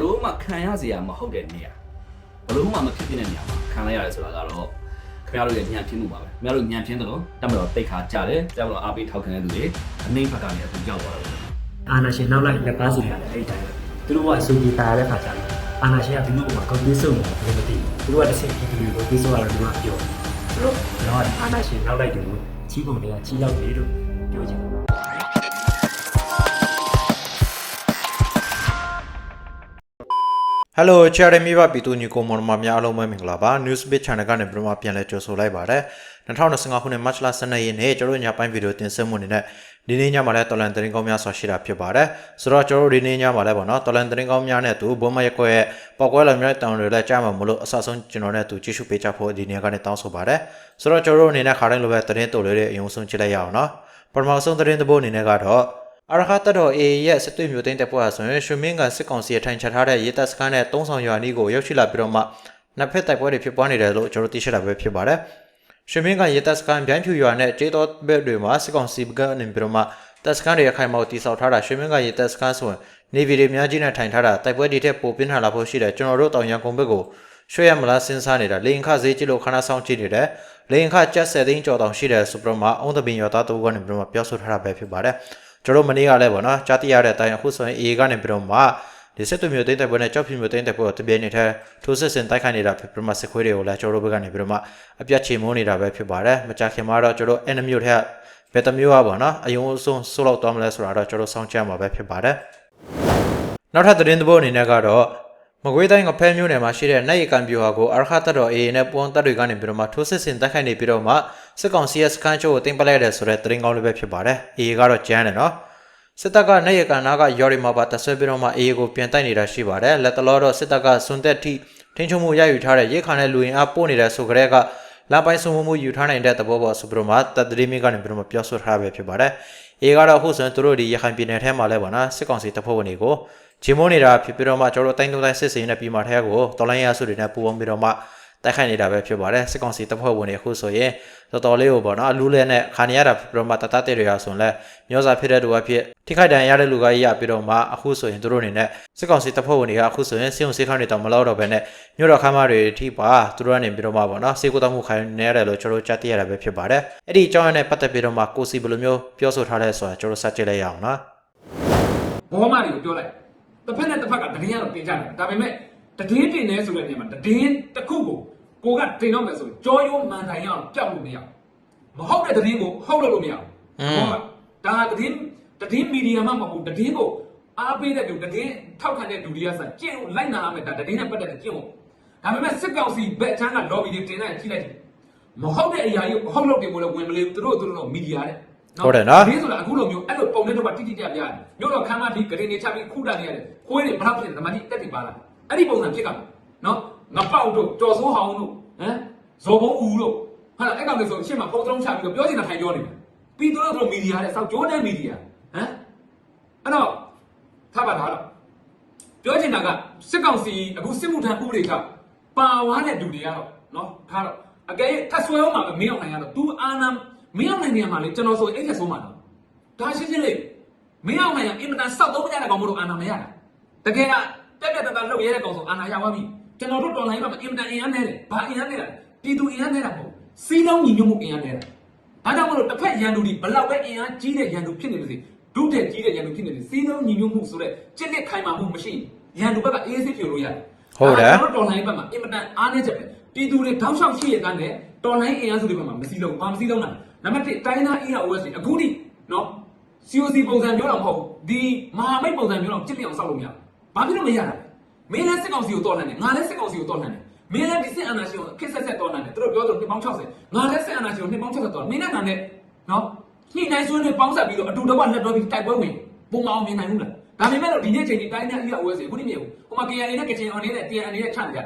လို့မှခံရစရာမဟုတ်တဲ့နေရာဘလို့မှမဖြစ်ဖြစ်တဲ့နေရာမှာခံလိုက်ရတယ်ဆိုတာကတော့ခင်ဗျားတို့ရဲ့ညံပြင်းမှုပါပဲခင်ဗျားတို့ညံပြင်းတယ်လို့တမတော်တိတ်ခါကြတယ်ကြောက်တော့အားပေးထောက်ခံတဲ့လူတွေအနှိမ့်ဘက်ကနေအခုရောက်သွားတယ်အာနာရှင်နောက်လိုက်လက်ပါစီရတယ်အဲ့ဒီတိုင်းပဲသူတို့ကအစီအကြီးတာရတဲ့ခါကျတော့အာနာရှင်ကဒီလိုကကောက်ပြီးစုံတယ်ဘယ်လိုမသိဘူးသူတို့ကတစ်ချက်ဒီလိုကိုပြီးစုံရတော့ဒီမှာပြောသူတို့တော့အာနာရှင်နောက်လိုက်တယ်လို့ကြီးပုံတွေကကြီးရောက်တယ်လို့ပြောချင်တယ် ဟယ်လိုချာရမီပါပီတူညီကိုမော်မများအားလုံးပဲမင်္ဂလာပါ Newsbit Channel ကနေပြန်မပြန်လဲကြိုဆိုလိုက်ပါတယ်2025ခုနှစ် March လ12ရက်နေ့ကျွန်တော်တို့ညပိုင်းဗီဒီယိုတင်ဆက်မှုအနေနဲ့ဒီနေ့ညမှာလည်းတော်လန်သတင်းကောင်းများဆွာရှိတာဖြစ်ပါတယ်ဆိုတော့ကျွန်တော်တို့ဒီနေ့ညမှာလည်းပေါ့နော်တော်လန်သတင်းကောင်းများနဲ့အတူဘုံမရက်ကွက်ရဲ့ပောက်ကွဲလာများတောင်တွေလည်းကြားမှာမလို့အဆအဆုံးကျွန်တော်နဲ့အတူကြည့်ရှုပေးကြဖို့ဒီနေ့ကနေတောင်းဆိုပါတယ်ဆိုတော့ကျွန်တော်တို့အနေနဲ့ခါတိုင်းလိုပဲသတင်းတိုလေးတွေအယုံဆုံးကြည့်လိုက်ရအောင်နော်ပထမဆုံးသတင်းတစ်ပုဒ်အနေနဲ့ကတော့ အရဟတတော် AA ရဲ့စစ်သွေးမျိုးသိမ်းတဲ့ပွဲဟာဆိုရင်ရွှေမင်းကစစ်ကောင်စီအထိုင်ချထားတဲ့ရေတပ်စခန်းနဲ့တုံးဆောင်ရွာနီးကိုရောက်ရှိလာပြီးတော့မှနှစ်ဖက်တိုက်ပွဲတွေဖြစ်ပွားနေတယ်လို့ကျွန်တော်သိရှိတာပဲဖြစ်ပါတယ်။ရွှေမင်းကရေတပ်စခန်းဗျိုင်းဖြူရွာနဲ့ကျေးတော်ဘက်တွေမှာစစ်ကောင်စီကနေပြီးတော့မှတပ်စခန်းတွေအခိုင်အမာတည်ဆောက်ထားတာရွှေမင်းကရေတပ်စခန်းဆိုရင်နေဗီတွေများကြီးနဲ့ထိုင်ထားတာတိုက်ပွဲတွေထက်ပိုပြင်းထန်လာဖို့ရှိတယ်ကျွန်တော်တို့တောင်ရန်ကုန်ဘက်ကိုရွှေရမလားစဉ်းစားနေတာလေရင်ခဈေးကြီးလို့ခဏဆောင်ကြည့်နေတယ်လေရင်ခကျက်ဆက်သိန်းကျော်တောင်ရှိတယ်ဆိုပြီးတော့မှအုံးသပင်ရွာသားတို့ကနေပြီးတော့မှပြောဆိုထားတာပဲဖြစ်ပါတယ်။ ကျွန်တော်တို့မနေ့ကလည်းပေါ့နော်ကြားသိရတဲ့အတိုင်းအခုဆိုရင် A ကနေပြီးတော့မှဒီစစ်သွေးမျိုးသိမ်းတဲ့ပွဲနဲ့ကြောက်ဖြူမျိုးသိမ်းတဲ့ပွဲကိုတပြိုင်နက်တည်းထိုးစစ်ဆင်တိုက်ခိုက်နေတာဖြစ်ပြီးတော့မှစစ်ခွေးတွေကိုလည်းကျွန်တော်တို့ဘက်ကနေပြီးတော့မှအပြတ်ချေမုန်းနေတာပဲဖြစ်ပါတယ်မကြခင်မှာတော့ကျွန်တော်တို့ enemy မျိုးထက်ဘယ်တစ်မျိုးอ่ะပေါ့နော်အယုံအဆုံးဆိုးလောက်သွားမလဲဆိုတာတော့ကျွန်တော်စောင့်ကြည့်မှာပဲဖြစ်ပါတယ်နောက်ထပ်သတင်းသဘောအနေနဲ့ကတော့ မကွေးတိုင်းကဖဲမျိုးနယ်မှာရှိတဲ့နိုင်ရကံပြူဟာကိုအရခတ်တော် AA နဲ့ပွန်တပ်တွေကနေပြီးတော့မှထိုးစစ်ဆင်တိုက်ခိုက်နေပြီးတော့မှစစ်ကောင်စီရဲ့စခန်းချို့ကိုတင်ပလိုက်တဲ့ဆိုတဲ့သတင်းကောင်းလေးပဲဖြစ်ပါတယ်။ AA ကတော့ကျန်းတယ်နော်။စစ်တပ်ကနိုင်ရကန်နာကယော်ရီမှာပါတဆွဲပြီးတော့မှအေးကိုပြန်တိုက်နေတာရှိပါတယ်လက်တလောတော့စစ်တပ်ကစွန်သက်ထိထင်းချုံမှုရယူထားတဲ့ရိတ်ခါနဲ့လူရင်အားပို့နေတဲ့ဆိုကြတဲ့ကလာပိုင်းစုံမှုယူထားနိုင်တဲ့သဘောပေါ်ဆိုပြီးတော့မှတတရီမီကနေပြီးတော့မှပြောဆိုထားပဲဖြစ်ပါတယ်အေးကတော့အခုဆိုရင်သူတို့ဒီရခိုင်ပြည်နယ်ထဲမှာလဲပေါ့နော်စစ်ကောင်စီတပ်ဖွဲ့ဝင်တွေကို ဂျင်းမုန်းနေတာဖြစ်ပြီးတော့မှကျွန်တော်တို့တိုင်းတုံးတိုင်းစစ်စင်နဲ့ပြည်မာထဲကိုတော်လိုင်းရဆုတွေနဲ့ပူပေါင်းပြီးတော့မှတိုက်ခိုက်နေတာပဲဖြစ်ပါတယ်စစ်ကောင်စီတပ်ဖွဲ့ဝင်တွေအခုဆိုရင်တော်တော်လေးကိုပေါ့နော်အလူးလဲနဲ့ခါနေရတာဖြစ်ပြီးတော့မှတတတဲ့တွေရဆိုရင်လဲမျိုးစားဖြစ်တဲ့သူကဖြစ်ထိခိုက်ဒဏ်ရာရတဲ့လူကရပြီးတော့မှအခုဆိုရင်သူတို့အနေနဲ့စစ်ကောင်စီတပ်ဖွဲ့ဝင်တွေကအခုဆိုရင်စေုံစေးခန်းတွေတောင်မလောက်တော့ဘဲနဲ့မြို့တော်ခမ်းမတွေထိပါသူတို့ကနေပြီးတော့မှပေါ့နော်စေကိုတောက်မှုခိုင်းနေရတယ်လို့ကျွန်တော်တို့ကြားသိရတာပဲဖြစ်ပါတယ်အဲ့ဒီအကြောင်းအရာနဲ့ပတ်သက်ပြီးတော့မှကိုစီဘယ်လိုမျိုးပြောဆိုထားလဲဆိုတာကျွန်တော်စကြည့်လိုက်ရအောင်နော်ဘောမတွေကိုပြောလိုက် တစ်ဖက်နဲ့တစ်ဖက်ကတည်င်းကတော့တင်ကြတယ်ဒါပေမဲ့တည်င်းတင်နေဆိုတဲ့နေရာမှာတည်င်းတစ်ခုကိုကိုကတင်တော့မယ်ဆိုရင်ကြောရိုးမှန်တိုင်ရအောင်ပြောက်လို့မရဘူးမဟုတ်တဲ့တည်င်းကိုဟုတ်လို့လို့မရဘူးဘောကဒါတည်င်းတည်င်းမီဒီယာမှမဟုတ်ဘူးတည်င်းကိုအားပေးတဲ့သူတည်င်းထောက်ခံတဲ့လူတွေကစကျင့်လို့လိုက်နာရမယ်ဒါတည်င်းနဲ့ပတ်သက်တဲ့ကျင့်ဖို့ဒါပေမဲ့စစ်ကောင်စီဘက်အချမ်းက lobby တွေတင်လိုက်ကြည့်လိုက်တယ်မဟုတ်တဲ့အရာကြီးဟုတ်လို့တင်ဖို့လည်းဝင်မလေးသူတို့သူတို့တော့မီဒီယာတဲ့ ဟုတ်တယ်နော်ဒီဆိုတာအခုလိုမျိုးအဲ့လိုပုံနဲ့တော့တိတိကျကျပြရတယ်မြို့တော်ခမ်းမပြီးဂရင်နေချပြီးခုတာနေရတယ်ခွေးတွေဘလောက်ဖြစ်နေဓမ္မတိတက်တိပါလားအဲ့ဒီပုံစံဖြစ်ကနော်ငပေါက်တို့ကြော်စိုးဟောင်းတို့ဟမ်ဇော်ဘုံဦးတို့ဟာအဲ့ကောင်တွေဆိုအရှင်းမှာပုံသုံးချပြီးတော့ပြောနေတာထိုင်ပြောနေတယ်ပြီးတော့တို့မီဒီယာတဲ့စောက်ကြိုးတဲ့မီဒီယာဟမ်အဲ့တော့ထားပါထားတော့ပြောချင်တာကစစ်ကောင်စီအခုစစ်မှုထမ်းဥပဒေကပါဝါတဲ့လူတွေကတော့နော်ထားတော့အကယ်ထပ်ဆွဲအောင်မှာမင်းအောင်နိုင်ရတော့ तू အာနာ မင်းအောင်နိုင်နေရမှာလေကျွန်တော်ဆိုအဲ့ထက်ဆုံးမှာတော့ဒါရှင်းရှင်းလေးမင်းအောင်မရအင်မတန်စောက်သုံးမရတဲ့ကောင်မို့လို့အာနာမရတာတကယ်ကတက်တက်တတလှုပ်ရဲတဲ့ကောင်ဆိုအာနာရပါပြီကျွန်တော်တို့တော်လိုင်းမှာအင်မတန်အင်အားနေတယ်ဘာအင်အားနေတာပြည်သူအင်အားနေတာမဟုတ်စီးလုံးညီညွတ်မှုအင်အားနေတာဒါကြောင့်မလို့တစ်ဖက်ရန်သူဒီဘလောက်ပဲအင်အားကြီးတဲ့ရန်သူဖြစ်နေလို့စီဒုတဲ့ကြီးတဲ့ရန်သူဖြစ်နေတယ်စီးလုံးညီညွတ်မှုဆိုတဲ့ကြစ်လက်ခိုင်မာမှုမရှိရန်သူဘက်ကအေးဆေးဖြိုလို့ရတယ်ဟုတ်တယ်ကျွန်တော်တော်လိုင်းဘက်မှာအင်မတန်အားနေချက်ပဲပြည်သူတွေတောက်လျှောက်ရှိရတဲ့တော်လိုင်းအင်အားစုတွေဘက်မှာမစီးလုံးဘာမစီးလုံးတာ နံပါတ်1တိုင်းသားအင်အား OS အခုထိနော် COC ပုံစံပြောတာမဟုတ်ဘူးဒီမဟာမိတ်ပုံစံပြောတော့ကြစ်လျအောင်စောက်လို့မရဘာဖြစ်လို့မရတာမင်းလည်းစစ်ကောင်စီကိုတော်လှန်တယ်ငါလည်းစစ်ကောင်စီကိုတော်လှန်တယ်မင်းလည်းဒီစစ်အာဏာရှင်ကိုခက်ဆက်ဆက်တော်လှန်တယ်သူတို့ပြောသလိုနှစ်ပေါင်း60ငါလည်းစစ်အာဏာရှင်ကိုနှစ်ပေါင်း60တော်မင်းနဲ့ငါနဲ့နော်ညှိနှိုင်းဆွေးနွေးပေါင်းဆက်ပြီးတော့အတူတကွလက်တွဲပြီးတိုက်ပွဲဝင်ပုံမအောင်မြင်နိုင်ဘူးလားဒါပေမဲ့လို့ဒီနေ့ချိန်ဒီတိုင်းနဲ့အီရ OS အခုဒီမြေဟိုမှာ KNA နဲ့ကချင်အောင်နေတဲ့ TNA နဲ့ချန်ကြ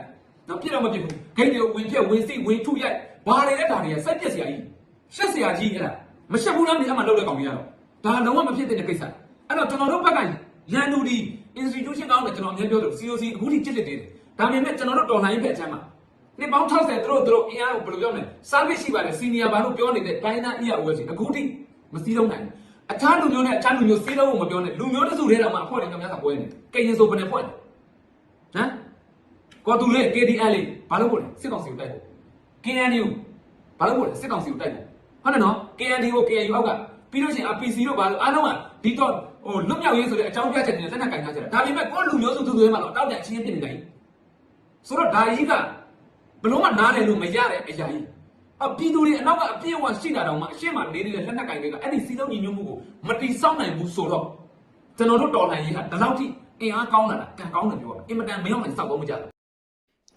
နော်ပြစ်တော့မပြစ်ဘူးဂိတ်တွေကိုဝင်ပြက်ဝင်စိဝင်ထုရိုက်ဘာတွေလဲဒါတွေကစက်ပြက်စရာကြီး ရှက်စရာကြီးအဲ့ဒါမရှက်ဘူးလားမင်းအမှလောက်တဲ့ကောင်ကြီးကတော့ဒါလုံးဝမဖြစ်တဲ့ကိစ္စအဲ့တော့ကျွန်တော်တို့ဘက်ကရန်သူဒီ institution ကောင်းတယ်ကျွန်တော်အများပြောတယ် COC အခုထိကြစ်လက်တယ်ဒါပေမဲ့ကျွန်တော်တို့တော်လှန်ရေးဖက်အချမ်းမှာနှစ်ပေါင်း60သူတို့သူတို့အင်အားကိုဘယ်လိုပြောမလဲ service ရှိပါတယ် senior ဘာလို့ပြောနေတဲ့တိုင်းသား ER OS အခုထိမစည်းလုံးနိုင်ဘူးအခြားလူမျိုးနဲ့အခြားလူမျိုးစည်းလုံးဖို့မပြောနဲ့လူမျိုးတစုတည်းတော့မှအဖွဲ့တွေကများသာပွဲနေကရင်ဆိုဘယ်နဲ့ဖွဲ့လဲဟမ်ကော်တူလေး KDL လေးဘာလို့ပို့လဲစစ်ကောင်စီကိုတိုက်ဖို့ KNU ဘာလို့ပို့လဲစစ်ကောင်စီကိုတိုက်ဖို့ ဟုတ်တယ်နော် KNU ကို KNU အောက်ကပြီးလို့ရှိရင် APC တို့ဘာလို့အားလုံးကဒီတော့ဟိုလွတ်မြောက်ရေးဆိုတဲ့အကြောင်းပြချက်တွေနဲ့လက်နက်ကင်ထားကြတာဒါပေမဲ့ကိုယ့်လူမျိုးစုသူတွေမှာတော့တောက်တန်ချင်းပြနေတယ်ဆိုတော့ဒါကြီးကဘလို့မှနားလည်လို့မရတဲ့အရာကြီးအပြည်သူတွေအနောက်ကအပြည့်အဝရှိတာတောင်မှအရှင်းမှာနေနေတဲ့လက်နက်ကင်တွေကအဲ့ဒီစီလုံးညီညွတ်မှုကိုမတိဆောက်နိုင်ဘူးဆိုတော့ကျွန်တော်တို့တော်လှန်ရေးဟာဒီလောက်ထိအင်အားကောင်းလာတာကံကောင်းတယ်ပြောအင်မတန်မရောက်နိုင်စောက်ကောင်းမကြဘူး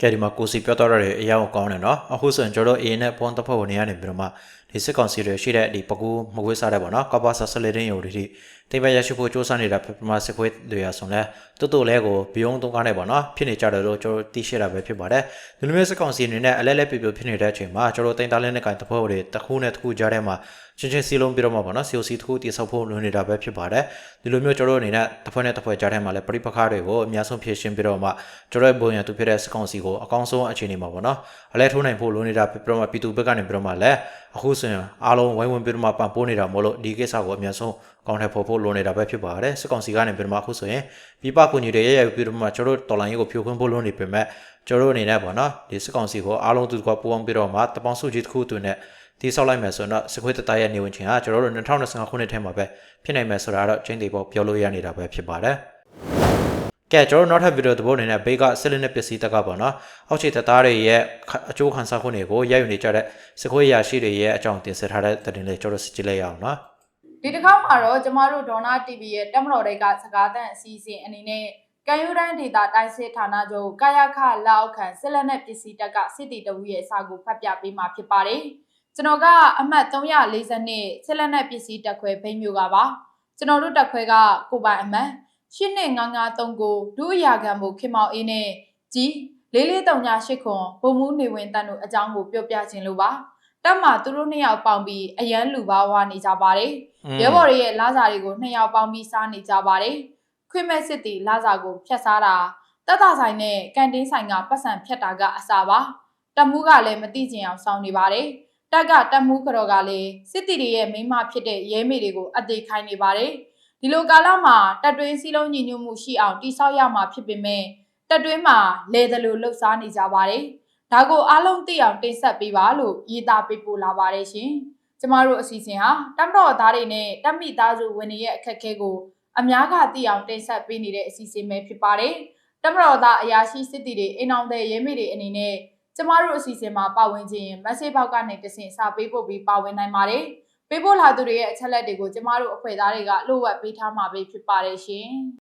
ကဲဒီမှာကိုစီပြောတော့တဲ့အရာကိုကောင်းတယ်နော်အခုဆိုရင်ကျွန်တော်တို့ A နဲ့ဘွန်တစ်ဖက်ဝင်နေရနေပြီးတော့မှ ဒီစစ်ကောင်စီတွေရှိတဲ့ဒီပကူမကွေးစားတဲ့ပေါ့နော်ကပ္ပဆာဆလတင်ယိုတွေဒီတိမ်ပရရှိဖို့စ조사နေတာပထမစစ်ခွေးတွေရဆိုလဲတူတူလဲကိုဘီယုံတုံးကားနေပေါ့နော်ဖြစ်နေကြတယ်လို့ကျွန်တော်သိရှိတာပဲဖြစ်ပါတယ်ဒီလိုမျိုးစစ်ကောင်စီအနေနဲ့အလဲလဲပြပြဖြစ်နေတဲ့အချိန်မှာကျွန်တော်တိမ်သားလင်းနဲ့ကင်တစ်ဖက်တွေတစ်ခုနဲ့တစ်ခုကြားထဲမှာ ချင်းချင်းစီလုံးပြီးတော့မှပေါ့နော် COC တစ်ခုတိဆောက်ဖို့လွန်နေတာပဲဖြစ်ပါတယ်ဒီလိုမျိုးကျွန်တော်တို့အနေနဲ့တစ်ဖက်နဲ့တစ်ဖက်ကြားထဲမှာလဲပြိပခါတွေကိုအများဆုံးဖြည့်ရှင်းပြီးတော့မှကျွန်တော်ရဲ့ဘုံရသူဖြစ်တဲ့စစ်ကောင်စီကိုအကောင်းဆုံးအခြေအနေမှာပေါ့နော်အလဲထိုးနိုင်ဖို့လွန်နေတာပြီးတော့မှပြည်သူဘက်ကနေပြီးတော့မှလဲအခုဆိုရင်အားလုံးဝိုင်းဝန်းပြီးတော့မှပံ့ပိုးနေတာမဟုတ်လို့ဒီကိစ္စကိုအများဆုံးကောင်းတဲ့ဖို့ဖို့လွန်နေတာပဲဖြစ်ပါတယ်စစ်ကောင်စီကနေပြီးတော့မှအခုဆိုရင်ပြပကူညီတွေရရပြီးတော့မှကျွန်တော်တို့တော်လိုင်းရေးကိုဖြိုခွင်းဖို့လွန်နေပေမဲ့ကျွန်တော်တို့အနေနဲ့ပေါ့နော်ဒီစစ်ကောင်စီကိုအားလုံးသူကပူအောင်ပြီးတော့မှတပေါင်းစုကြီးတစ်ခုတွင်နဲ့ ဒီဆောက်လိုက်မယ်ဆိုတော့စခွေးတတရဲ့နေဝင်ချင်းကကျွန်တော်တို့2025ခုနှစ်ထဲမှာပဲဖြစ်နိုင်မယ်ဆိုတာတော့ချင်းတေပေါ်ပြောလို့ရနေတာပဲဖြစ်ပါတယ်ကဲကျွန်တော်နောက်ထပ်ဗီဒီယိုတစ်ပုဒ်အနေနဲ့ဘေးကဆလင်းနဲ့ပစ္စည်းတက်ကပေါ့နော်အောက်ခြေတပ်သားတွေရဲ့အကျိုးခံစားခွင့်တွေကိုရယူနေကြတဲ့စခွေးရရှိတွေရဲ့အကြောင်းတင်ဆက်ထားတဲ့သတင်းလေးကျွန်တော်စစ်ကြည့်လိုက်ရအောင်နော်ဒီတစ်ခေါက်မှာတော့ကျမတို့ဒေါနာ TV ရဲ့တက်မတော်တွေကစကားသံအစီအစဉ်အနေနဲ့ကံယူတိုင်းဒေတာတိုင်းစစ်ဌာနချုပ်ကာယခလောက်ခံဆက်လက်နဲ့ပစ္စည်းတက်ကစစ်တီတဝူရဲ့စာကိုဖတ်ပြပေးမှာဖြစ်ပါတယ်။ ကျွန်တော်ကအမှတ်340နှစ်ဆက်လက်နဲ့ပစ္စည်းတက်ခွဲဘိန်းမျိုးကပါကျွန်တော်တို့တက်ခွဲကကိုပိုင်အမှတ်8953ကိုဒုအရာခံမှုခင်မောင်အေးနဲ့ကြီး4438ခွန်ဘုံမူးနေဝင်တန်တို့အကြောင်းကိုပြောပြခြင်းလို့ပါ။တက်မှာသူတို့နှစ်ယောက်ပေါင်းပြီးအရန်လူပါဝါနေကြပါတယ်။ရဲဘော်တွေရဲ့လာစာတွေကိုနှစ်ယောက်ပေါင်းပြီးစားနေကြပါတယ်။ခွင့်မဲ့စစ်တီလာစာကိုဖျက်စားတာတက်တာဆိုင်နဲ့ကန်တင်းဆိုင်ကပတ်စံဖြတ်တာကအစာပါ။တက်မှုကလည်းမတိကျင်အောင်စောင်းနေပါတယ်။ တက်ကတက်မှုကြော်ကလည်းစစ်တီတွေရဲ့မိန်းမဖြစ်တဲ့ရဲမေတွေကိုအသေးခိုင်းနေပါတယ်။ဒီလိုကာလမှာတက်တွင်းစည်းလုံးညီညွတ်မှုရှိအောင်တိဆောက်ရမှာဖြစ်ပေမဲ့တက်တွင်းမှာလဲတယ်လို့လှုပ်ရှားနေကြပါတယ်။ဒါကိုအားလုံးသိအောင်တင်ဆက်ပေးပါလို့ရေးသားပေးပို့လာပါတယ်ရှင်။ကျမတို့အစီအစဉ်ဟာတမတော်သားတွေနဲ့တက်မိသားစုဝင်တွေရဲ့အခက်အခဲကိုအများကသိအောင်တင်ဆက်ပေးနေတဲ့အစီအစဉ်ပဲဖြစ်ပါတယ်။တမတော်သားအရာရှိစစ်တီတွေအိမ်အောင်တဲ့ရဲမေတွေအနေနဲ့ ကျမတို့အစီအစဉ်မှာပါဝင်ခြင်းရင် message box ကနေတဆင့်စာပေးပို့ပြီးပါဝင်နိုင်ပါတယ်။ပေးပို့လာသူတွေရဲ့အချက်လက်တွေကိုကျမတို့အဖွဲ့သားတွေကလိုဝက်ပေးထားမှာပဲဖြစ်ပါတယ်ရှင်။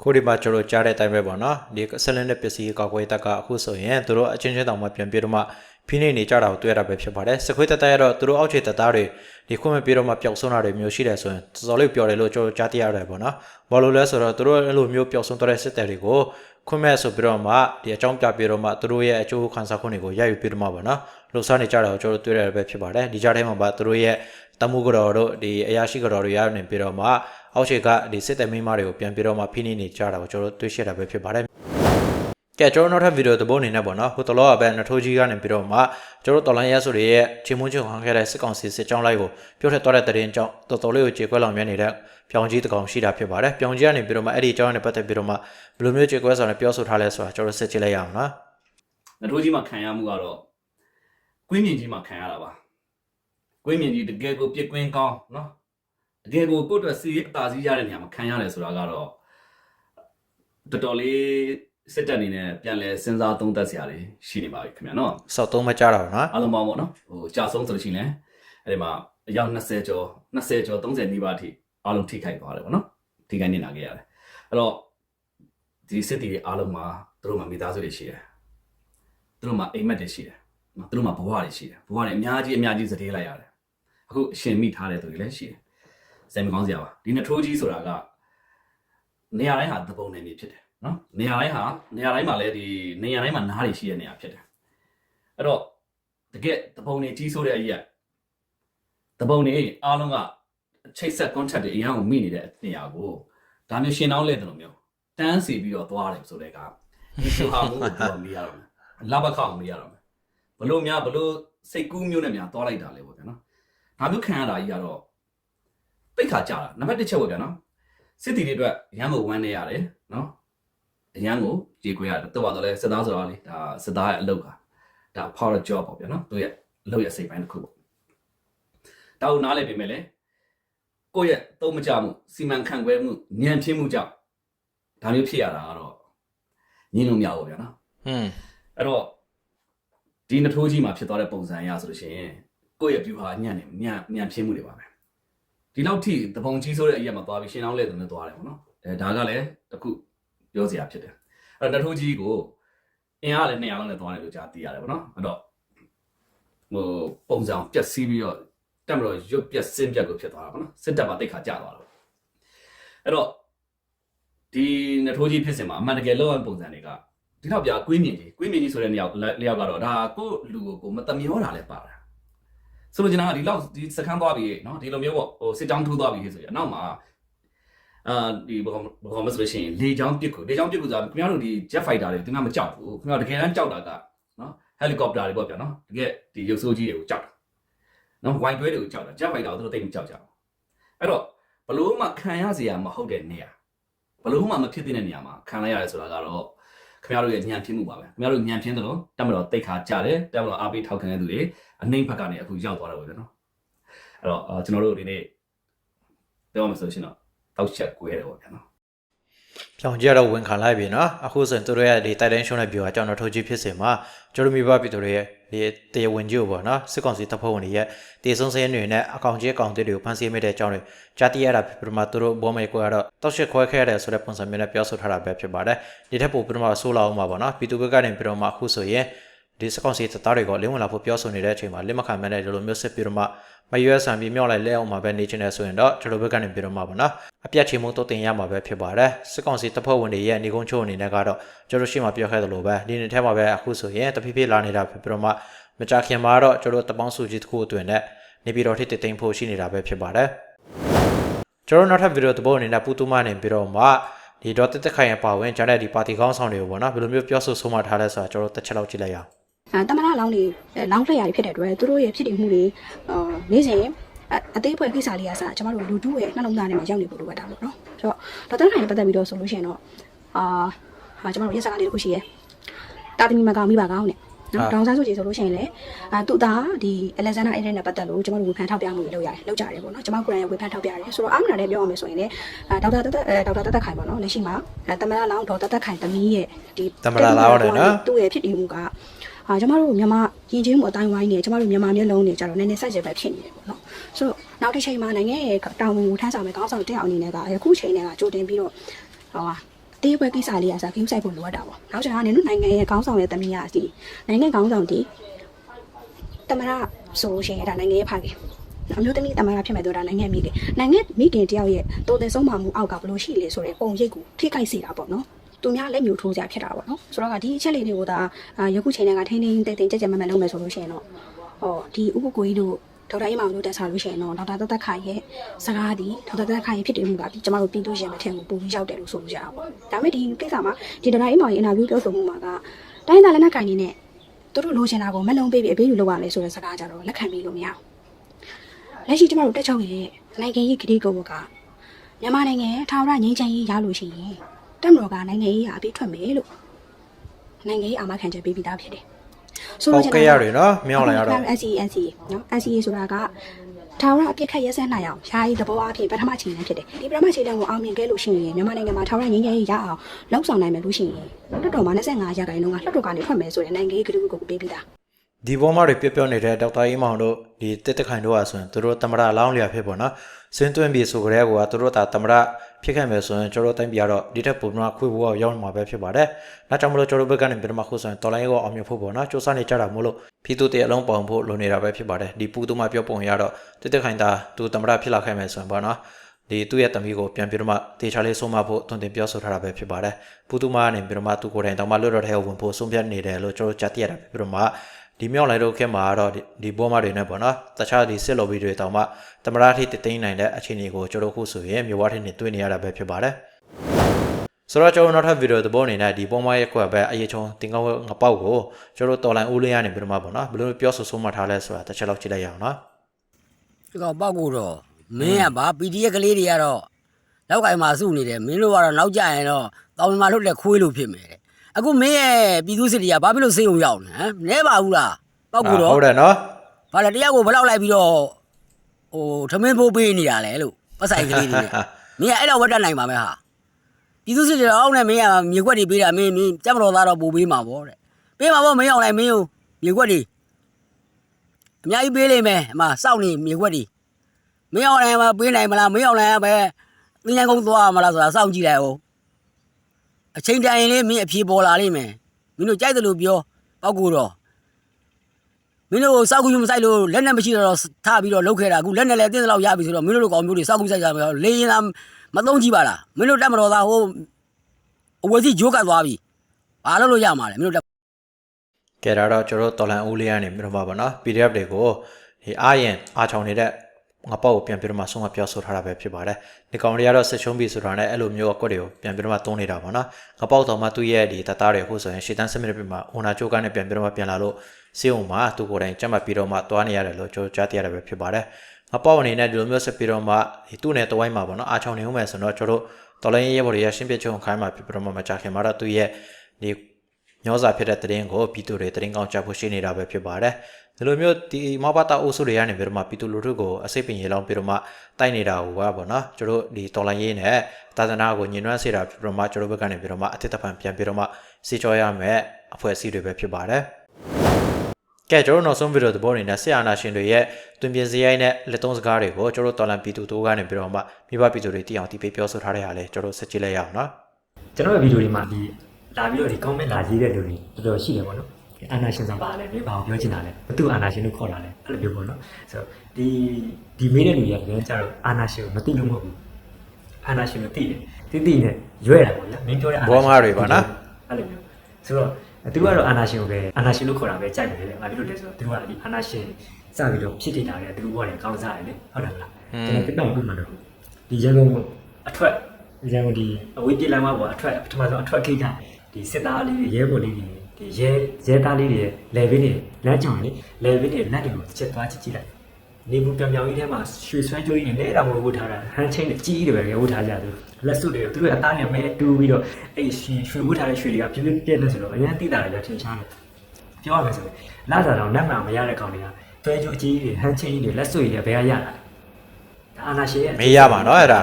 ခုဒီမှာကျွန်တော်ကြားတဲ့အတိုင်းပဲပေါ့နော်ဒီဆလင်းတဲ့ပစ္စည်းကောက်ွယ်တက်ကအခုဆိုရင်သူတို့အချင်းချင်းတောင်မှပြန်ပြီးတော့မှဖိနေနေကြတာကိုတွေ့ရတာပဲဖြစ်ပါတယ်စခွေးတက်တက်ရတော့သူတို့အောက်ခြေတက်သားတွေဒီခွင့်မပြီးတော့မှပျောက်ဆုံးတာတွေမျိုးရှိတယ်ဆိုရင်စော်လေးပြောတယ်လို့ကျွန်တော်ကြားသိရတယ်ပေါ့နော်ဘာလို့လဲဆိုတော့သူတို့အဲ့လိုမျိုးပျောက်ဆုံးသွားတဲ့စစ်တပ်တွေကို ခွင့်မဲ့ဆိုပြီးတော့မှဒီအကြောင်းပြပြီးတော့မှသူတို့ရဲ့အကျိုးခံစားခွင့်တွေကိုရယူပြီးတော့မှပေါ့နော်လှုပ်ရှားနေကြတာကိုကျွန်တော်တွေ့ရတယ်ပဲဖြစ်ပါတယ်ဒီကြားထဲမှာပါသူတို့ရဲ့တမှုကြော်တို့ဒီအရာရှိကြော်တွေရနေပြီးတော့မှအောက်ခြေကဒီစစ်တပ်မိန်းမတွေကိုပြန်ပြီးတော့မှဖိနေနေကြတာကိုကျွန်တော်တွေ့ရှိရတာပဲဖြစ်ပါတယ်ကဲကျွန်တော်နောက်ထပ်ဗီဒီယိုတစ်ပုဒ်အနေနဲ့ပေါ့နော်ဟိုတလောကပဲနထိုးကြီးကနေပြီးတော့မှကျွန်တော်တော်လိုင်းရဲဆိုတွေရဲ့ချင်းမွန်းချင်းခံခဲ့တဲ့စစ်ကောင်စီစစ်ကြောင်းလိုက်ကိုပြောထက်သွားတဲ့တရင်ကြောင့်တော်တော်လေးကိုကြေကွဲလောင်မြင်နေတဲ့ ပြောင်းကြီးတကောင်ရှိတာဖြစ်ပါတယ်ပြောင်းကြီးကနေပြီးတော့မှအဲ့ဒီအကြောင်းနဲ့ပတ်သက်ပြီးတော့မှဘယ်လိုမျိုးကြေကွဲဆောင်နဲ့ပြောဆိုထားလဲဆိုတာကျွန်တော်စစ်ကြည့်လိုက်ရအောင်နော်နထိုးကြီးမှာခံရမှုကတော့ကွင်းမြင့်ကြီးမှာခံရတာပါကွင်းမြင့်ကြီးတကယ်ကိုပြစ်ကွင်းကောင်းနော်တကယ်ကိုကိုယ့်အတွက်စီရအသာစီးရတဲ့နေရာမှာခံရတယ်ဆိုတာကတော့တော်တော်လေးစစ်တပ်အနေနဲ့ပြန်လဲစဉ်းစားသုံးသပ်စရာတွေရှိနေပါပြီခင်ဗျာနော်ဆောက်သုံးမကြတာပါနော်အားလုံးပေါင်းပေါ့နော်ဟိုကြာဆုံးဆိုလို့ရှိရင်လည်းအဲ့ဒီမှာအယောက်20ကျော်20ကျော်30နီးပါးအထိ အားလုံးထိခိုက်သွားတယ်ပေါ့နော်ထိခိုက်နေတာခဲ့ရတယ်အဲ့တော့ဒီစစ်တီတွေအားလုံးမှာသူတို့မှာမိသားစုတွေရှိတယ်သူတို့မှာအိမ်မက်တွေရှိတယ်နော်သူတို့မှာဘဝတွေရှိတယ်ဘဝတွေအများကြီးအများကြီးစတေးလိုက်ရတယ်အခုအရှင်မိထားတဲ့သူတွေလည်းရှိတယ်စိတ်မကောင်းစရာပါဒီနှစ်ထိုးကြီးဆိုတာကနေရာတိုင်းဟာသဘုံနေနေဖြစ်တယ်နော်နေရာတိုင်းဟာနေရာတိုင်းမှာလည်းဒီနေရာတိုင်းမှာနားတွေရှိတဲ့နေရာဖြစ်တယ်အဲ့တော့တကယ်တပုံနေကြီးဆိုတဲ့အကြီးကတပုံနေအားလုံးက ချိတ်ဆက် contact တွေအရင်ကမိနေတဲ့နေရာကိုဒါမျိုးရှင်းအောင်လဲတယ်လို့မျိုးတန်းစီပြီးတော့သွားတယ်ဆိုတဲ့ကဒီရှူဟာမှုကိုတော့မရတော့ဘူးလဘခောက်မရတော့ဘူးဘလို့များဘလို့စိတ်ကူးမျိုးနဲ့များသွားလိုက်တာလေပေါ့ဗျာနော်ဒါမျိုးခံရတာကြီးကတော့ပိတ်ခါကြတာနံပါတ်1ချက်ပေါ့ဗျာနော်စစ်တီတွေအတွက်ရမ်းမဝမ်းနေရတယ်နော်အရန်ကိုကြေခွေရတယ်တော့တော့လဲစစ်သားဆိုတာလေဒါစစ်သားရဲ့အလုပ်ကဒါ power job ပေါ့ဗျာနော်သူရဲ့အလုပ်ရဲ့စိတ်ပိုင်းတစ်ခုပေါ့တောက်နားလဲပြင်မဲ့လေ ကိုယ့်ရဲ့သုံးမကြမှုစီမံခန့်ခွဲမှုဉာဏ်ဖြစ်မှုကြောင့်ဒါမျိုးဖြစ်ရတာကတော့ညင်းလို့မရဘူးဗျာနော်ဟွန်းအဲ့တော့ဒီနှစ်ထိုးကြီးမှာဖြစ်သွားတဲ့ပုံစံအရဆိုလို့ရှိရင်ကိုယ့်ရဲ့ view ဟာညံ့နေညံ့ညံ့ဖြစ်မှုတွေပါပဲဒီလောက်ထိတပုံကြီးဆိုတဲ့အရက်မှာသွားပြီးရှင်းအောင်လဲတယ်နဲ့သွားတယ်ပေါ့နော်အဲဒါကလည်းတစ်ခုပြောစရာဖြစ်တယ်အဲ့တော့နှစ်ထိုးကြီးကိုအင်အားလည်း200လောက်နဲ့သွားတယ်လို့ကြားသိရတယ်ပေါ့နော်အဲ့တော့ဟိုပုံစံပြက်စီးပြီးတော့ တက်မလို့ရုပ်ပြက်စင်းပြက်ကိုဖြစ်သွားတာပေါ့နော်စစ်တပ်မှာတိတ်ခါကျသွားတော့အဲ့တော့ဒီနှစ်ထိုးကြီးဖြစ်စဉ်မှာအမှန်တကယ်လောက်ရပုံစံတွေကဒီတော့ပြကွေးမြင်ကြီးကွေးမြင်ကြီးဆိုတဲ့နေရာလျောက်ကတော့ဒါကိုလူကိုကိုမတမျောတာလည်းပါတာဆိုလိုချင်တာကဒီလောက်ဒီစခန်းသွားပြီเนาะဒီလိုမျိုးပေါ့ဟိုစစ်တောင်းထိုးသွားပြီဆိုရင်အနောက်မှာအာဒီဘောဘောမဆိုလို့ရှိရင်လေချောင်းပစ်ကိုလေချောင်းပစ်ကိုဆိုတာခင်ဗျားတို့ဒီ jet fighter တွေတင်ကမကြောက်ဘူးခင်ဗျားတကယ်တမ်းကြောက်တာကเนาะ helicopter တွေပေါ့ဗျာเนาะတကယ်ဒီရုပ်ဆိုးကြီးတွေကိုကြောက်တာ နော်ဝိုင်တွဲတွေကိုကြောက်တာဂျက်ဖိုက်တာကိုသူတို့တိတ်မကြောက်ကြဘူးအဲ့တော့ဘလို့မှခံရစရာမဟုတ်တဲ့နေရာဘလို့မှမဖြစ်တဲ့နေရာမှာခံလိုက်ရတယ်ဆိုတာကတော့ခင်ဗျားတို့ရဲ့ညံပြင်းမှုပါပဲခင်ဗျားတို့ညံပြင်းသလိုတက်မတော်တိတ်ခါကြတယ်တက်မတော်အားပေးထောက်ခံတဲ့သူတွေအနှိမ့်ဘက်ကနေအခုရောက်သွားတော့ပဲနော်အဲ့တော့ကျွန်တော်တို့ဒီနေ့ပြောမှဆိုရှင်တော့တောက်ချက်ကွဲတယ်ပေါ့ဗျာနော် ပြောင်ကြတော့ဝင်ခံလိုက်ပြီနော်အခုဆိုရင်သူတို့ရဲ့ဒီတိုက်တိုင်းရှုံးတဲ့ view ကကျွန်တော်ထုတ်ကြည့်ဖြစ်စင်မှာကျွန်တော်မိဘပြည်သူတွေရဲ့ဒီတရားဝင်ကြီးကိုပေါ့နော်စစ်ကောင်စီတပ်ဖွဲ့ဝင်တွေရဲ့တည်ဆုံစင်းတွေနဲ့အကောင့်ကြီးအကောင့်တွေကိုဖန်ဆီးမိတဲ့အကြောင်းတွေကြားသိရတာဖြစ်ပြီးမှသူတို့ဘောမေကိုကတော့တောက်ရှစ်ခွဲခဲ့ရတယ်ဆိုတဲ့ပုံစံမျိုးနဲ့ပြောဆိုထားတာပဲဖြစ်ပါတယ်ဒီထက်ပိုပြီးမှဆိုးလာအောင်ပါပေါ့နော်ပြည်သူဘက်ကနေပြီးတော့မှအခုဆိုရင် ဒီစကောင်စီတပ်သားတွေကလင်းဝင်လာဖို့ပြောဆိုနေတဲ့အချိန်မှာလက်မခံမဲတဲ့ဒီလိုမျိုးစစ်ပြီးတော့မှမရွေးဆန်ပြီးမြောက်လိုက်လဲအောင်မှာပဲနေချင်တယ်ဆိုရင်တော့ကျွန်တော်ဘက်ကနေပြီးတော့မှပေါ့နော်အပြတ်ချေမှုတုတ်တင်ရမှာပဲဖြစ်ပါတယ်စစ်ကောင်စီတပ်ဖွဲ့ဝင်တွေရဲ့နေကုန်းချိုးအနေနဲ့ကတော့ကျွန်တော်ရှိမှပြောခဲ့သလိုပဲဒီနေ့ထဲမှာပဲအခုဆိုရင်တဖြည်းဖြည်းလာနေတာဖြစ်ပြီးတော့မှမကြခင်မှာတော့ကျွန်တော်တပေါင်းစုကြီးတစ်ခုအတွင်းနဲ့နေပြည်တော်ထိတည်သိမ်းဖို့ရှိနေတာပဲဖြစ်ပါတယ်ကျွန်တော်နောက်ထပ်ဗီဒီယိုတစ်ပုဒ်အနေနဲ့ပူတူမနေပြီးတော့မှဒီတော့တက်တက်ခိုင်ရပါဝင်ဂျာတဲ့ဒီပါတီကောင်းဆောင်တွေကိုပေါ့နော်ဘယ်လိုမျိုးပြောဆိုဆုံးမထားလဲဆိုတာကျွန်တော်တစ်ချက်လောက်ကြည့်လိုက်ရအောင်အဲ တမနာလောင်းတွေအဲလောင်းဖလက်ရာတွေဖြစ်တဲ့အတွက်သူတို့ရဲ့ဖြစ်တည်မှုတွေအာနေ့စဉ်အအသေးဖွဲကိစ္စလေးအစားကျမတို့လူထုရဲ့နှလုံးသားထဲမှာရောက်နေဖို့လိုအပ်တာပေါ့နော်ဆိုတော့ဒေါက်တာခိုင်နဲ့ပတ်သက်ပြီးတော့ဆိုလို့ရှိရင်တော့အာဟာကျမတို့ရက်စကားလေးတစ်ခုရှိရဲတာသမီမကောင်မိပါကောင်းနဲ့နော်ဒေါင်ဆန်းစုကြည်ဆိုလို့ရှိရင်လည်းအာသူ့သားဒီအလက်ဇန်နာအက်ဒန်နဲ့ပတ်သက်လို့ကျမတို့ဝေဖန်ထောက်ပြမှုတွေလုပ်ရတယ်လုပ်ကြရတယ်ပေါ့နော်ကျမကိုယ်တိုင်ဝေဖန်ထောက်ပြရတယ်ဆိုတော့အားမနာနဲ့ပြောရမယ်ဆိုရင်လည်းအာဒေါက်တာတက်တက်အဲဒေါက်တာတက်တက်ခိုင်ပေါ့နော်လက်ရှိမှာအဲတမနာလောင်းဒေါက်တာတက်ခိုင်သမီးရဲ့ဒီတမနာလောင်းတယ်နော်သူ့ရဲ့ဖြစ်တည်မှုက အာကျမတို့မြန်မာယဉ်ကျေးမှုအတိုင်းဝိုင်းနေကျမတို့မြန်မာမျိုးလုံးနေကြတော့နည်းနည်းဆက်ကြပဲဖြစ်နေတယ်ပေါ့နော်ဆိုတော့နောက်တစ်ချိန်မှာနိုင်ငံရဲ့တာဝန်ကိုထမ်းဆောင်မဲ့ခေါင်းဆောင်တစ်ယောက်အနေနဲ့ကအခုချိန်နဲ့ကကြိုတင်ပြီးတော့ဟောတေးပွဲကိစ္စလေးအစားဂိမ်းဆိုင်ဖို့လိုအပ်တာပေါ့နောက်ကျတော့နင်တို့နိုင်ငံရဲ့ခေါင်းဆောင်ရဲ့တမီးရစီနိုင်ငံခေါင်းဆောင်ဒီတမရဆိုလို့ရှိရင်ဒါနိုင်ငံရဲ့ဖခင်အမျိုးသမီးတမရဖြစ်မဲ့တော့ဒါနိုင်ငံမိခင်နိုင်ငံမိခင်တယောက်ရဲ့တိုးတဲ့ဆုံးမမှုအောက်ကဘယ်လိုရှိလဲဆိုတဲ့ပုံရိပ်ကိုထိခိုက်စေတာပေါ့နော် သူများလက်ညှိုးထိုးကြဖြစ်တာပေါ့နော်ဆိုတော့ကဒီအချက်လေးတွေကိုဒါအာယခုချိန်ကထိန်းထိန်းတိတ်တိတ်ကြက်ကြက်မမလုပ်မယ်ဆိုလို့ရှိရင်တော့ဟောဒီဥပကိုကြီးတို့ဒေါက်တာအိမ်မောင်တို့တက်စားလို့ရှိရင်တော့ဒေါက်တာတက်တက်ခိုင်ရဲ့စကားဒီဒေါက်တာတက်တက်ခိုင်ရဲ့ဖြစ်တည်မှုကဒီကျမတို့ပြည်သူရှင်မထင်ဘူးပုံပြီးရောက်တယ်လို့ဆိုလို့ရတာပေါ့ဒါပေမဲ့ဒီကိစ္စမှာဒီဒေါက်တာအိမ်မောင်ရဲ့အင်တာဗျူးပြောဆိုမှုမှာကတိုင်းသားလက်နက်ကိုင်နေနဲ့သူတို့လိုချင်တာကိုမလုံးပေးပြီးအပေးယူလုပ်ရမယ်ဆိုတဲ့စကားကြတော့လက်ခံပြီးလို့မရဘူးလက်ရှိကျမတို့တက်ချုပ်ရဲ့နိုင်ငံရေးဂတိကိုကမြန်မာနိုင်ငံထာဝရငြိမ်းချမ်းရေးရလို့ရှိရင် တက်မတော်ကနိုင်ငံရေးအပြီးထွက်မယ်လို့နိုင်ငံရေးအာမခံချက်ပေးပြီးသားဖြစ်တယ်။ပေါက်ကြရတွေနော်မြောက်လိုက်ရတော့ NCA NCA နော် NCA ဆိုတာကထာဝရအပြစ်ခတ်ရဲစဲနိုင်အောင်ယာယီသဘောအဖြစ်ပထမခြေလှမ်းဖြစ်တယ်။ဒီပထမခြေလှမ်းကိုအောင်မြင်ခဲ့လို့ရှိရင်မြန်မာနိုင်ငံမှာထာဝရငြိမ်းချမ်းရေးရအောင်လှုံ့ဆော်နိုင်မယ်လို့ရှိရင်လွှတ်တော်မှာ25ရာခိုင်နှုန်းကလွှတ်တော်ကနေထွက်မယ်ဆိုရင်နိုင်ငံရေးကတိကိုပေးပြီးသားဒီဘောမတွေပြပြောနေတဲ့ဒေါက်တာအေးမောင်တို့ဒီတက်တက်ခိုင်တို့อ่ะဆိုရင်သူတို့တမရလောင်းလျာဖြစ်ပေါ့နော်စင်းသွင်းပြီးဆိုကြတဲ့ကွာသူတို့ဒါတမရ ဖြစ်ခဲ့မယ်ဆိုရင်ကျွန်တော်တိုင်းပြတော့ဒီထက်ပုံမှန်ခွေဖို့ရောက်မှာပဲဖြစ်ပါတယ်။နောက်ကြောင့်မလို့ကျွန်တော်ဘက်ကနေပြန်မှခုဆိုရင်တော်လိုင်းရောအောင်မြင်ဖို့ပေါ့နော်စ조사နေကြတာမို့လို့ဖီတူတဲ့အလုံးပေါင်ဖို့လိုနေတာပဲဖြစ်ပါတယ်။ဒီပူတူမပြောပုံရတော့တက်တက်ခိုင်တာသူတမရဖြစ်လာခဲ့မယ်ဆိုရင်ပေါ့နော်ဒီသူ့ရဲ့တမီးကိုပြန်ပြီးတော့မှတေချာလေးဆုံးမဖို့တွင်တင်ပြောဆိုထားတာပဲဖြစ်ပါတယ်။ပူတူမကနေပြီးတော့မှသူကိုယ်တိုင်တောင်မှလွတ်တော်ထဲကိုဝင်ဖို့ဆုံးဖြတ်နေတယ်လို့ကျွန်တော်ကြားသိရတာဖြစ်ပြီးတော့မှ ဒီမြောက်လိုက်တော့ခင်မှာတော့ဒီဘောမတွေနဲ့ပေါ့နော်တခြားဒီစစ်လော်ဘီတွေတောင်မှတမရထိတသိမ်းနိုင်တဲ့အခြေအနေကိုကျွန်တော်ခုဆိုရင်မြို့ဝါထင်းနေတွေ့နေရတာပဲဖြစ်ပါတယ်ဆိုတော့ကျွန်တော်နောက်ထပ်ဗီဒီယိုသဘောအနေနဲ့ဒီပုံမရဲ့ခွက်ပဲအရေးချုံတင်ကောင်းငပောက်ကိုကျွန်တော်တော်လိုင်းဦးလေးရနေပြီးတော့မှပေါ့နော်ဘယ်လိုပြောဆိုဆုံးမထားလဲဆိုတာတစ်ချက်လောက်ကြည့်လိုက်ရအောင်နော်ဒီကောင်ပောက်ကိုတော့မင်းကဗာ PDF ကလေးတွေကတော့နောက်ကင်မှာစုနေတယ်မင်းတို့ကတော့နောက်ကြရင်တော့တောင်ဝင်မှာလှုပ်တဲ့ခွေးလို့ဖြစ်မယ်တဲ့ အခုမင်းရဲ့ပြည်သူစစ်တွေကဘာဖြစ်လို့စေးုံရောက်နေဟမ်နဲပါဘူးလားပောက်ကူတော့ဟုတ်တယ်နော်ဘာလဲတရားကိုဘယ်လောက်လိုက်ပြီးတော့ဟိုထမင်းဖိုးပေးနေတာလဲလို့ပတ်ဆိုင်ကလေးတွေနဲ့မင်းကအဲ့တော့ဝတ်တက်နိုင်ပါမယ်ဟာပြည်သူစစ်တွေအောက်နဲ့မင်းကမြေခွက်တွေပေးတာမင်းမင်းကြက်မတော်သားတော့ပို့ပေးမှာပေါ့တဲ့ပေးမှာပေါ့မင်းအောင်လိုက်မင်းကိုမြေခွက်တွေအများကြီးပေးလိမ့်မယ်အမစောင့်နေမြေခွက်တွေမင်းအောင်လိုက်မှာပေးနိုင်မလားမင်းအောင်လိုက်ပဲသင်္ချန်ကုန်းသွားမလားဆိုတာစောင့်ကြည့်လိုက်အောင် အချိန်တန်ရင်လေးမင်းအဖြေပေါ်လာလိမ့်မယ်မင်းတို့ကြိုက်တယ်လို့ပြောပောက်ကူတော့မင်းတို့စောက်ကူမဆိုင်လို့လက်နဲ့မရှိတော့ထားပြီးတော့လုတ်ခဲ့တာအခုလက်နဲ့လည်းတင်းစလောက်ရပြီဆိုတော့မင်းတို့ကောင်မျိုးတွေစောက်ကူဆိုင်ကြမယ်လေရင်သာမသုံးကြည့်ပါလားမင်းတို့တက်မတော်သားဟိုအဝစီဂျိုးကတ်သွားပြီဘာလို့လို့ရမှာလဲမင်းတို့တက်ကဲဒါတော့ကျွန်တော်တို့တော်လန်ဦးလေးကနေပြီးတော့မှာပါနော် PDF တွေကိုဒီအားရင်အားချောင်နေတဲ့ ငါပေါ့ကိုပြန်ပြီးတော့မှဆုံးမပြောဆိုထားတာပဲဖြစ်ပါတယ်ဒီကောင်တွေကတော့စစ်ချုံးပြီဆိုတာနဲ့အဲ့လိုမျိုးအကွက်တွေကိုပြန်ပြီးတော့မှသုံးနေတာပါနော်ငါပေါ့တော်မှသူ့ရဲ့ဒီတသားတွေဟိုဆိုရင်ရှေ့တန်းစမစ်ပြမှာအိုနာချိုးကနေပြန်ပြီးတော့မှပြန်လာလို့စေုံမှာသူကိုယ်တိုင်ကြက်မှတ်ပြီးတော့မှသွားနေရတယ်လို့ကျွန်တော်ကြားသိရတာပဲဖြစ်ပါတယ်ငါပေါ့အနေနဲ့ဒီလိုမျိုးဆက်ပြီးတော့မှဒီသူ့နဲ့တဝိုင်းမှာပေါ့နော်အားချောင်နေဦးမယ်ဆိုတော့ကျွန်တော်တို့တော်လိုင်းရဲဘော်တွေရရှင်းပြချုံခိုင်းမှာဖြစ်ပြီးတော့မှမကြခင်မှာတော့သူ့ရဲ့ဒီ ညောစာဖြစ်တဲ့တရင်ကိုပြည်သူတွေတရင်ကောင်းကြဖို့ရှိနေတာပဲဖြစ်ပါတယ်။ဒီလိုမျိုးဒီမဘာတာအုပ်စုတွေကနေပြီးတော့မှပြည်သူလူထုကိုအစိတ်ပင်ရေလောင်းပြီးတော့မှတိုက်နေတာဟိုပါပေါ့နော်။ကျွန်တော်ဒီတော်လိုင်းရေးနဲ့သာသနာကိုညှဉ်းနှွမ်းစေတာဖြစ်ပြီးတော့မှကျွန်တော်ဘက်ကနေပြီးတော့မှအထက်တပံပြန်ပြီးတော့မှစီကြောရမယ်အဖွဲ့အစည်းတွေပဲဖြစ်ပါတယ်။ကဲကျွန်တော်နောက်ဆုံးဗီဒီယိုသဘောအနေနဲ့ဆရာနာရှင်တွေရဲ့တွင်ပြင်စရိုက်နဲ့လက်သုံးစကားတွေကိုကျွန်တော်တော်လန်ပြည်သူတို့ကနေပြီးတော့မှမိဘပြည်သူတွေတည်အောင်တည်ပေးပြောဆိုထားတဲ့ဟာလေကျွန်တော်ဆက်ကြည့်လိုက်ရအောင်နော်။ကျွန်တော်ရဲ့ဗီဒီယိုတွေမှာဒီ လာပြီးတော့ဒီ comment လာရေးတဲ့လူတွေတော်တော်ရှိတယ်ပေါ့နော်ဒီအာနာရှင်ဆိုတာပါလဲဒီဘာကိုပြောချင်တာလဲဘသူအာနာရှင်လို့ခေါ်တာလဲအဲ့လိုမျိုးပေါ့နော်ဆိုတော့ဒီဒီမေးတဲ့လူတွေကလည်းကျတော့အာနာရှင်ကိုမသိလို့မဟုတ်ဘူးအာနာရှင်ကိုသိတယ်သိသိနဲ့ရွဲ့တာပေါ့ဗျာမင်းပြောတဲ့အာနာရှင်ဘောမားတွေပါနော်အဲ့လိုမျိုးဆိုတော့သူကတော့အာနာရှင်ကိုပဲအာနာရှင်လို့ခေါ်တာပဲကြိုက်တယ်လေငါတို့လဲဆိုတော့သူကဒီအာနာရှင်စပြီးတော့ဖြစ်တည်တာလေသူတို့ဘောတယ်ကောင်းစားတယ်လေဟုတ်တယ်မလားကျွန်တော်ပြတော့ပြမှာတော့ဒီရန်ကုန်အထွက်ဒီရန်ကုန်ဒီအဝေးပြေးလမ်းမပေါ်အထွက်ပထမဆုံးအထွက်ခိတ်က ဒီစစ်သားလေးတွေရဲဘော်လေးတွေဒီရဲရဲသားလေးတွေလေဗင်းတွေလက်ကြောင်လေလေဗင်းတွေလက်တွေကိုချက်သွားကြည့်ကြည့်လိုက်နေဘူးပြောင်ပြောင်ကြီးထဲမှာရွှေဆွဲကြိုးကြီးနဲ့လဲတာမဟုတ်ဘူးထားတာဟန်ချင်းနဲ့ကြီးတယ်ပဲဝတ်ထားကြသူလက်စွပ်တွေသူတို့အသားနဲ့မဲတူးပြီးတော့အဲ့ရွှေရွှေဝတ်ထားတဲ့ရွှေတွေကပြည့်ပြည့်ပြည့်နေဆိုတော့အရင်တိတာတွေထင်ရှားတယ်ပြောရမယ်ဆိုရင်လာစားတော့လက်မှန်မရတဲ့ကောင်တွေကဆွဲကြိုးအကြီးကြီးတွေဟန်ချင်းကြီးတွေလက်စွပ်ကြီးတွေဘယ်ကရတာဒါအာနာရှေရဲ့မေးရမှာနော်အဲ့ဒါ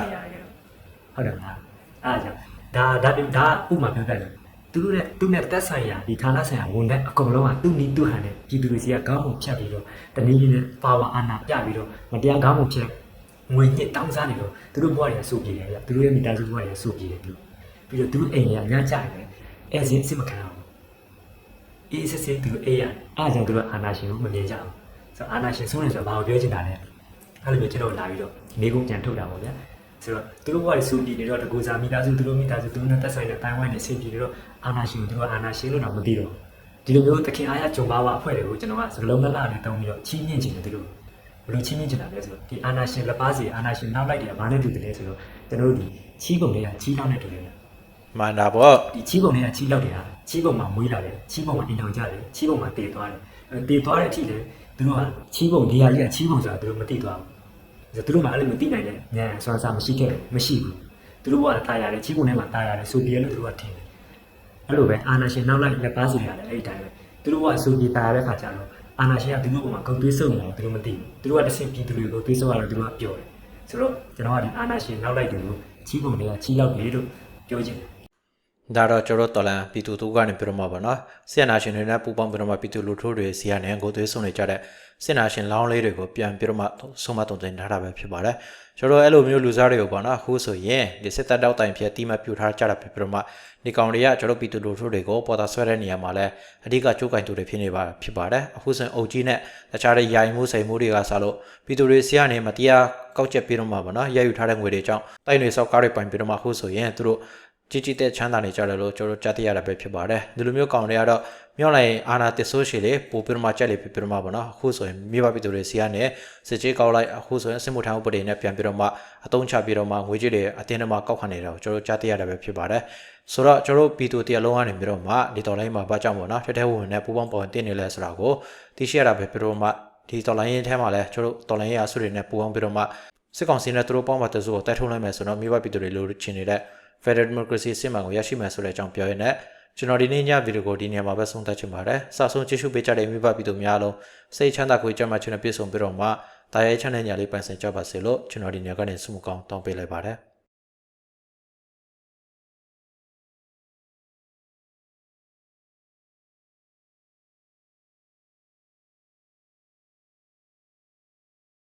ဟုတ်တယ်မလားအားကြောင့်ဒါဒါဒါဥပမာပြောပြတယ် သူတို့နဲ့သူနဲ့တက်ဆိုင်ရာဒီဌာနဆိုင်ရာဝန်ထမ်းအကုန်လုံးကသူ့နီးသူ့ဟန်နဲ့ပြည်သူတွေစီကကောင်းမှုဖြတ်ပြီးတော့တနည်းနည်းနဲ့ပါဝါအာဏာပြပြီးတော့မတရားကောင်းမှုဖြတ်ငွေညစ်တောင်းစားနေတော့သူတို့ဘဝတွေကစိုးပြေတယ်ဗျသူတို့ရဲ့မိသားစုဘဝတွေကစိုးပြေတယ်ပြီးပြီးတော့သူတို့အိမ်တွေကညကြတယ်အဲစင်စစ်မခံအောင်အေးစစ်စစ်သူတို့အေးရအားကြောင့်သူတို့အာဏာရှင်ကိုမမြင်ကြဘူးဆိုတော့အာဏာရှင်ဆုံးနေဆိုတော့ဘာကိုပြောချင်တာလဲအဲ့လိုမျိုးကျွန်တော်လာပြီးတော့နေကုန်ကြံထုတ်တာပေါ့ဗျာ ဆိုတော့သူတို့ဘဝတွေစူပြည်နေတော့တကူစားမိသားစုသူတို့မိသားစုသူတို့နဲ့တက်ဆိုင်တဲ့တိုင်းဝိုင်းနဲ့ဆင်ပြည်နေတော့အာနာရှင်သူတို့အာနာရှင်လို့တော့မသိတော့ဒီလိုမျိုးတခင်အားရဂျုံပါဝအဖွဲ့တွေကိုကျွန်တော်ကစကလုံးလက်လာနဲ့တုံးပြီးတော့ချီးမြှင့်ခြင်းတယ်သူတို့ဘယ်လိုချီးမြှင့်ချင်တာလဲဆိုတော့ဒီအာနာရှင်လက်ပါစီအာနာရှင်နောက်လိုက်တွေကဘာနဲ့တူတယ်လဲဆိုတော့ကျွန်တော်တို့ဒီချီးပုံတွေကချီးလောက်နဲ့တူတယ်မှန်တာပေါ့ဒီချီးပုံတွေကချီးလောက်တွေကချီးပုံမှာမွေးလာတယ်ချီးပုံမှာအိမ်ထောင်ကြတယ်ချီးပုံမှာတည်သွားတယ်အဲတည်သွားတဲ့အထိလေသူတို့ကချီးပုံဒီဟာကြီးကချီးပုံဆိုတာသူတို့မသိသွားဘူး ဆိုတော့သူတို့မှအဲ့လိုမသိနိုင်တဲ့ဉာဏ်စွမ်းစားမရှိခဲ့မရှိဘူးသူတို့ကတာရတယ်ချီးပုံထဲမှာတာရတယ်ဆိုပြီးရလို့သူတို့ကထင်တယ်အဲ့လိုပဲအာနာရှင်နောက်လိုက်လက်ပါစီရတယ်အဲ့ဒီတိုင်းပဲသူတို့ကဆိုပြီးတာရတဲ့ခါကျတော့အာနာရှင်ကသူတို့ကမှဂုတ်သွေးစုံတယ်သူတို့မသိဘူးသူတို့ကတစ်ဆင့်ပြည်သူတွေကိုသွေးစုံရတော့သူတို့ကပြောတယ်ဆိုတော့ကျွန်တော်ကဒီအာနာရှင်နောက်လိုက်တယ်လို့ချီးပုံတွေကချီးလောက်တယ်လို့ပြောချင်တယ်ဒါတော့ကျွန်တော်တော်လန်ပြည်သူတို့ကနေပြတော့မှာပါနော်ဆီယနာရှင်တွေနဲ့ပူပေါင်းပြတော့မှာပြည်သူလူထုတွေစီကနေကိုသွေးဆုံနေကြတဲ့ ဆီယနာရှင်လောင်းလေးတွေကိုပြန်ပြတော့မှဆုံးမတုံတင်ထားတာပဲဖြစ်ပါတယ်ကျွန်တော်အဲ့လိုမျိုးလူစားတွေကိုပေါ့နော်အခုဆိုရင်ဒီစစ်တပ်တောက်တိုင်ဖြစ်တိမပြူထားကြတာဖြစ်ပြတော့မှဒီကောင်တွေကကျွန်တော်ပြည်သူလူထုတွေကိုပေါ်တာဆွဲတဲ့နေရာမှာလဲအဓိကကြိုးကင်သူတွေဖြစ်နေပါဖြစ်ပါတယ်အခုဆိုရင်အုပ်ကြီးနဲ့တခြားတဲ့ယာယီမှုစိန်မှုတွေကစလို့ပြည်သူတွေစီကနေမတရားကောက်ချက်ပြတော့မှာပေါ့နော်ရယူထားတဲ့ငွေတွေကြောင့်တိုက်တွေစောက်ကားတွေပိုင်ပြတော့မှအခုဆိုရင်သူတို့ ကြီးကြီးတဲ့ချမ်းသာနေကြတယ်လို့ကျွန်တော်ကြားသိရတာပဲဖြစ်ပါတယ်ဒီလိုမျိုးကောင်တွေကတော့မြောက်လိုက်အာနာတစ်ဆိုးရှိလေပိုပြီးတော့မှကြက်လေဖြစ်ပြီးတော့မှပေါ့နော်အခုဆိုရင်မြေပါပြည်သူတွေစီကနေစစ်ကြေးကောက်လိုက်အခုဆိုရင်စစ်မှုထမ်းဥပဒေနဲ့ပြန်ပြီးတော့မှအတုံးချပြီးတော့မှငွေကြေးတွေအတင်းအမကောက်ခံနေတာကိုကျွန်တော်ကြားသိရတာပဲဖြစ်ပါတယ်ဆိုတော့ကျွန်တော်ပြည်သူတရားလုံးကနေပြီးတော့မှဒီတော်လိုင်းမှာဘာကြောင့်ပေါ့နော်ထဲထဲဝင်နဲ့ပူပေါင်းပေါ်တင်နေလဲဆိုတာကိုသိရှိရတာပဲပြီးတော့မှဒီတော်လိုင်းရင်ထဲမှာလဲကျွန်တော်တော်လိုင်းရဲ့အဆုတွေနဲ့ပူပေါင်းပြီးတော့မှစစ်ကောင်စီနဲ့သူတို့ပေါင်းပါတဲ့စုကိုတိုက်ထုတ်လိုက်မယ်ဆိုတော့မြေပါပြည်သူတွေလိုချင်နေတဲ့ Federal Democracy အစစ်မှန်ကိုရရှိမယ်ဆိုတဲ့အကြောင်းပြောရင်းနဲ့ကျွန်တော်ဒီနေ့ညဗီဒီယိုကိုဒီနေရာမှာပဲဆုံးသတ်ချင်ပါတယ်။စာဆုံးကြည့်ရှုပေးကြတဲ့မိဘပြည်သူများအားလုံးစိတ်ချမ်းသာကိုကြမ်းမှချင်တဲ့ပြည့်စုံပြီးတော့မှတာရဲချမ်းတဲ့ညာလေးပိုင်ဆိုင်ကြပါစေလို့ကျွန်တော်ဒီနေရာကနေဆုမကောင်းတောင်းပေးလိုက်ပါတယ်။